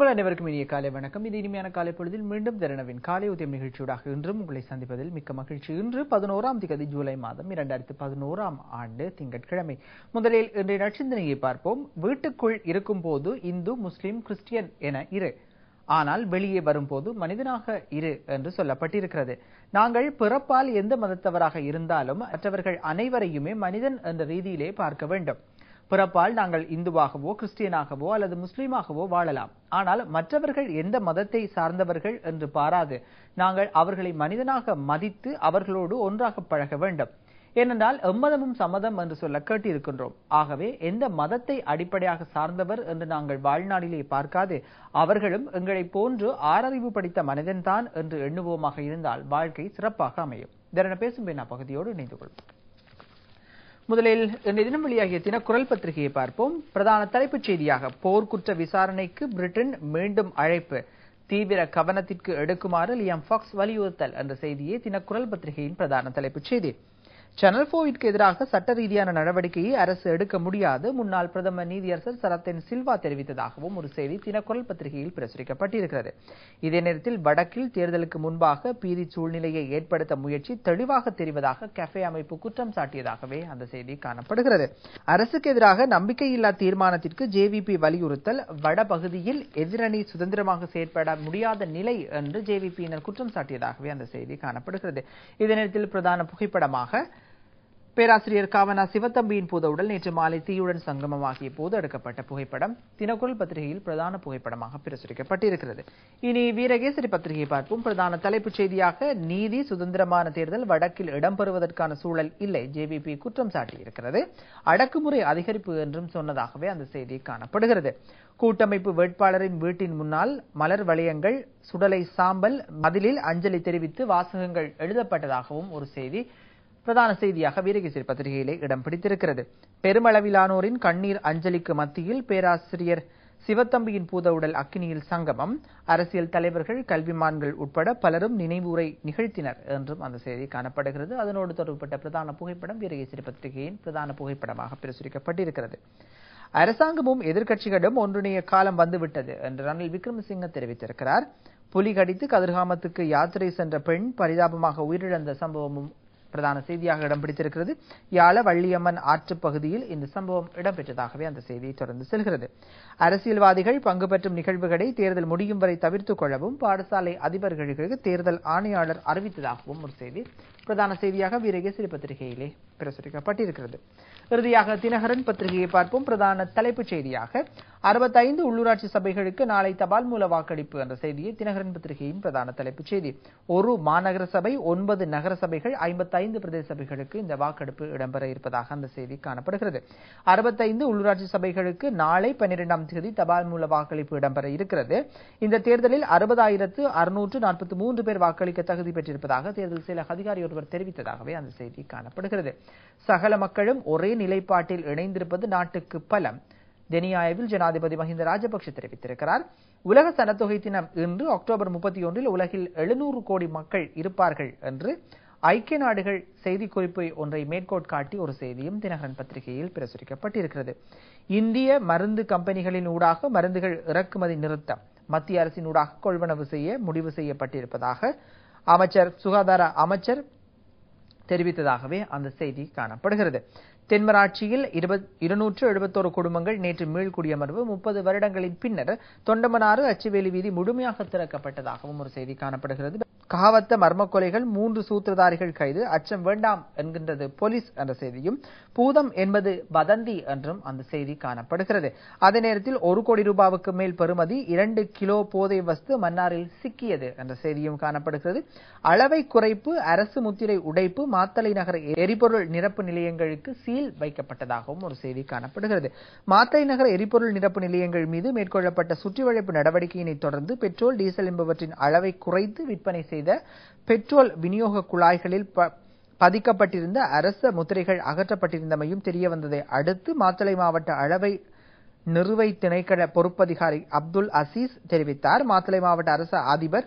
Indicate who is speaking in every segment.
Speaker 1: உங்கள் அனைவருக்கும் இனிய காலை வணக்கம். இது இனிமையான காலை பொழுதில் மீண்டும் திறனவின் காலை உதயம் நிகழ்ச்சியூடாக இன்றும் உங்களை சந்திப்பதில் மிக்க மகிழ்ச்சி. இன்று பதினோராம் திகதி ஜூலை மாதம் இரண்டாயிரத்தி பதினோராம் ஆண்டு திங்கட்கிழமை. முதலில் இன்றைய நட்சத்திரையை பார்ப்போம். வீட்டுக்குள் இருக்கும் போது இந்து முஸ்லிம் கிறிஸ்டியன் என இரு. ஆனால் வெளியே வரும்போது மனிதனாக இரு என்று சொல்லப்பட்டிருக்கிறது. நாங்கள் பிறப்பால் எந்த மதத்தவராக இருந்தாலும் மற்றவர்கள் அனைவரையுமே மனிதன் என்ற ரீதியிலே பார்க்க வேண்டும். பிறப்பால் நாங்கள் இந்துவாகவோ கிறிஸ்டியனாகவோ அல்லது முஸ்லீமாகவோ வாழலாம். ஆனால் மற்றவர்கள் எந்த மதத்தை சார்ந்தவர்கள் என்று பாராது. நாங்கள் அவர்களை மனிதனாக மதித்து அவர்களோடு ஒன்றாக பழக வேண்டும். ஏனென்றால் எம்மதமும் சம்மதம் என்று சொல்ல கேட்டிருக்கின்றோம். ஆகவே எந்த மதத்தை அடிப்படையாக சார்ந்தவர் என்று நாங்கள் வாழ்நாளிலே பார்க்காது. அவர்களும் எங்களை போன்று ஆறறிவு படித்த மனிதன்தான் என்று எண்ணுவோமாக இருந்தால் வாழ்க்கை சிறப்பாக அமையும். இதன பேசும் பின்னா பகுதியோடு இணைந்து கொள்வோம். முதலில் இன்றைய தினம் வெளியாகிய தினக்குரல் பத்திரிகையை பார்ப்போம். பிரதான தலைப்புச் செய்தியாக போர்க்குற்ற விசாரணைக்கு பிரிட்டன் மீண்டும் அழைப்பு. தீவிர கவனத்திற்கு எடுக்குமாறு லியாம் ஃபாக்ஸ் வலியுறுத்தல் என்ற செய்தியே தினக்குரல் பத்திரிகையின் பிரதான தலைப்புச் செய்தி. சேனல் போவிற்கு எதிராக சட்ட ரீதியான நடவடிக்கையை அரசு எடுக்க முடியாது. முன்னாள் பிரதமர் நீதியரசர் சரத்தின் சில்வா தெரிவித்ததாகவும் ஒரு செய்தி தினக்குரல் பத்திரிகையில் பிரசுரிக்கப்பட்டிருக்கிறது. இதே நேரத்தில் வடக்கில் தேர்தலுக்கு முன்பாக பீதி சூழ்நிலையை ஏற்படுத்த முயற்சி தெளிவாக தெரிவதாக கஃபே அமைப்பு குற்றம் சாட்டியதாகவே அந்த செய்தி காணப்படுகிறது. அரசுக்கு எதிராக நம்பிக்கையில்லா தீர்மானத்திற்கு ஜேவிபி வலியுறுத்தல் வடபகுதியில் எதிரணி சுதந்திரமாக செயற்பட முடியாத நிலை என்று ஜேவிபியினர் குற்றம் சாட்டியதாகவே அந்த செய்தி காணப்படுகிறது. இதே நேரத்தில் பிரதான புகைப்படமாக பேராசிரியர் காவனா சிவத்தம்பியின் பூதவுடல் நேற்று மாலை தீயுடன் சங்கமமாகிய போது எடுக்கப்பட்ட புகைப்படம் தினக்குரல் பத்திரிகையில் பிரதான புகைப்படமாக பிரசுரிக்கப்பட்டிருக்கிறது. இனி வீரகேசரி பத்திரிகையை பார்ப்போம். பிரதான தலைப்புச் செய்தியாக நீதி சுதந்திரமான தேர்தல் வடக்கில் இடம்பெறுவதற்கான சூழல் இல்லை. ஜேவிபி குற்றம் சாட்டியிருக்கிறது. அடக்குமுறை அதிகரிப்பு என்றும் சொன்னதாகவே அந்த செய்தி காணப்படுகிறது. கூட்டமைப்பு வேட்பாளரின் வீட்டின் முன்னால் மலர் வளையங்கள் சுடலை சாம்பல் மதிலில் அஞ்சலி தெரிவித்து வாசகங்கள் எழுதப்பட்டதாகவும் ஒரு செய்தி பிரதான செய்தியாக வீரகேசரி பத்திரிகையிலே இடம் பிடித்திருக்கிறது. பெருமளவிலானோரின் கண்ணீர் அஞ்சலிக்கு மத்தியில் பேராசிரியர் சிவத்தம்பியின் பூதவுடல் அக்கினியில் சங்கமம். அரசியல் தலைவர்கள் கல்விமான்கள் உட்பட பலரும் நினைவுரை நிகழ்த்தினர் என்றும் அந்த செய்தி காணப்படுகிறது. அதனோடு தொடர்புபட்ட பிரதான புகைப்படம் வீரகேசரி பத்திரிகையின் பிரதான புகைப்படமாக பிரசுரிக்கப்பட்டிருக்கிறது. அரசாங்கமும் எதிர்க்கட்சிகளும் ஒன்றிணைய காலம் வந்துவிட்டது என்று ரணில் விக்ரமசிங்க தெரிவித்திருக்கிறார். புலி கடித்து கதிர்காமத்துக்கு யாத்திரை சென்ற பெண் பரிதாபமாக உயிரிழந்த சம்பவமும் பிரதான செய்தியாக இடம் பிடித்திருக்கிறது. யாழ வள்ளியம்மன் ஆற்றுப்பகுதியில் இந்த சம்பவம் இடம்பெற்றதாகவே அந்த செய்தி தொடர்ந்து செல்கிறது. அரசியல்வாதிகள் பங்கு பெற்றும் நிகழ்வுகளை தேர்தல் முடியும் வரை தவிர்த்துக் கொள்ளவும் பாடசாலை அதிபர்களுக்கு தேர்தல் ஆணையாளர் அறிவித்ததாகவும் ஒரு செய்தி. பிரதான செய்தியாக வீரகேசரி பத்திரிகையிலே பிரசுரிக்கப்பட்டிருக்கிறது. இறுதியாக தினகரன் பத்திரிகையை பார்ப்போம். பிரதான தலைப்புச் செய்தியாக அறுபத்தைந்து உள்ளூராட்சி சபைகளுக்கு நாளை தபால் மூல வாக்களிப்பு என்ற செய்தியை தினகரன் பத்திரிகையின் பிரதான தலைப்புச் செய்தி. ஒரு மாநகர சபை ஒன்பது நகர சபைகள் ஐம்பத்தைந்து பிரதேச சபைகளுக்கு இந்த வாக்கெடுப்பு இடம்பெற இருப்பதாக அந்த செய்தி காணப்படுகிறது. அறுபத்தைந்து உள்ளூராட்சி சபைகளுக்கு நாளை பன்னிரெண்டாம் தேதி தபால் மூல வாக்களிப்பு இடம்பெற இருக்கிறது. இந்த தேர்தலில் அறுபதாயிரத்து அறுநூற்று நாற்பத்தி மூன்று பேர் வாக்களிக்க தகுதி பெற்றிருப்பதாக தேர்தல் செயலக அதிகாரி ஒருவர் தெரிவித்ததாகவே அந்த செய்தி காணப்படுகிறது. சகல மக்களும் ஒரே நிலைப்பாட்டில் இணைந்திருப்பது நாட்டுக்கு பலம். தெனியாவில் ஜனாதிபதி மஹிந்த ராஜபக்ஷ தெரிவித்திருக்கிறார். உலக சனத்தொகை தினம் இன்று அக்டோபர் முப்பத்தி ஒன்றில் உலகில் எழுநூறு கோடி மக்கள் இருப்பார்கள் என்று ஐக்கிய நாடுகள் செய்திக்குறிப்பு ஒன்றை மேற்கோள் காட்டி ஒரு செய்தியும் தினகரன் பத்திரிகையில் பிரசுரிக்கப்பட்டிருக்கிறது. இந்திய மருந்து கம்பெனிகளின் ஊடாக மருந்துகள் இறக்குமதி நிறுத்தம் மத்திய அரசின் ஊடாக கொள்வனவு செய்ய முடிவு செய்யப்பட்டிருப்பதாக அமைச்சர் சுகாதார அமைச்சர் தெரிவித்ததாகவே அந்த செய்தி காணப்படுகிறது. தென்மராட்சியில் இருநூற்று எழுபத்தோரு குடும்பங்கள் நேற்று மீள்குடியமர்வு முப்பது வருடங்களின் பின்னர் தொண்டமனாறு அச்சுவேலி வீதி முழுமையாக திறக்கப்பட்டதாகவும் ஒரு செய்தி காணப்படுகிறது. காவத்த மர்ம கொலைகள் மூன்று சூத்திரதாரிகள் கைது அச்சம் வேண்டாம் என்கின்றது போலீஸ் என்ற செய்தியும் பூதம் என்பது வதந்தி என்றும் அந்த செய்தி காணப்படுகிறது. அதே நேரத்தில் ஒரு கோடி ரூபாவுக்கு மேல் பெறுமதி இரண்டு கிலோ போதை வஸ்து மன்னாரில் சிக்கியது என்ற செய்தியும் காணப்படுகிறது. அளவை குறைப்பு அரசு முத்திரை உடைப்பு மாத்தலை நகர எரிபொருள் நிரப்பு நிலையங்களுக்கு சீல் வைக்கப்பட்டதாகவும் ஒரு செய்தி காணப்படுகிறது. மாத்தலை நகர எரிபொருள் நிரப்பு நிலையங்கள் மீது மேற்கொள்ளப்பட்ட சுற்றிவளைப்பு நடவடிக்கையினை தொடர்ந்து பெட்ரோல் டீசல் என்பவற்றின் அளவை குறைத்து விற்பனை செய்து பெட்ரோல் விநியோக குழாய்களில் பதிக்கப்பட்டிருந்த அரச முத்திரைகள் அகற்றப்பட்டிருந்தமையும் தெரியவந்ததை அடுத்து மாத்தளை மாவட்ட அளவை நிறுவை திணைக்கள பொறுப்பதிகாரி அப்துல் அசீஸ் தெரிவித்தார். மாத்தளை மாவட்ட அரச அதிபர்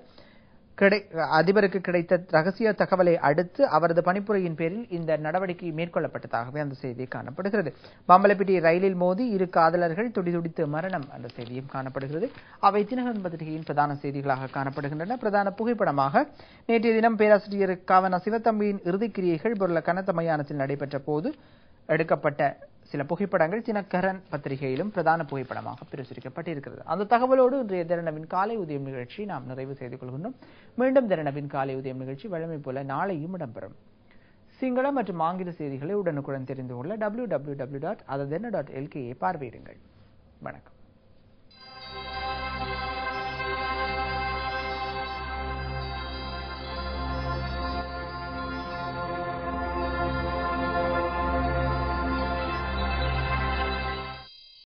Speaker 1: கிடை அதிபருக்கு கிடைத்த ரகசிய தகவலை அடுத்து அவரது பணிப்புரையின் பேரில் இந்த நடவடிக்கை மேற்கொள்ளப்பட்டதாகவே அந்த செய்தி காணப்படுகிறது. பம்பலப்பிட்டி ரயிலில் மோதி இரு காதலர்கள் துடிதுடித்து மரணம் அந்த செய்தியும் காணப்படுகிறது. அவை தினகரன் பத்திரிகையின் பிரதான செய்திகளாக காணப்படுகின்றன. பிரதான புகைப்படமாக நேற்றைய தினம் பேராசிரியர் காவன சிவத்தம்பியின் இறுதிக்கிரியைகள் பொருள கனத்த மையானத்தில் நடைபெற்ற போது எடுக்கப்பட்ட சில புகைப்படங்கள் தினகரன் பத்திரிகையிலும் பிரதான புகைப்படமாக பிரசுரிக்கப்பட்டிருக்கிறது. அந்த தகவலோடு இன்றைய திறனவின் காலை உதயம் நிகழ்ச்சி நாம் நிறைவு செய்து கொள்கின்றோம். மீண்டும் திறனவின் காலை உதயம் நிகழ்ச்சி வழமை போல நாளையும் இடம்பெறும். சிங்கள மற்றும் ஆங்கில செய்திகளை உடனுக்குடன் தெரிந்து கொள்ள டபிள்யூ டபிள்யூ டபிள்யூ டாட் அததென்ன டாட் எல்கேயை பார்வையிடுங்கள். வணக்கம்.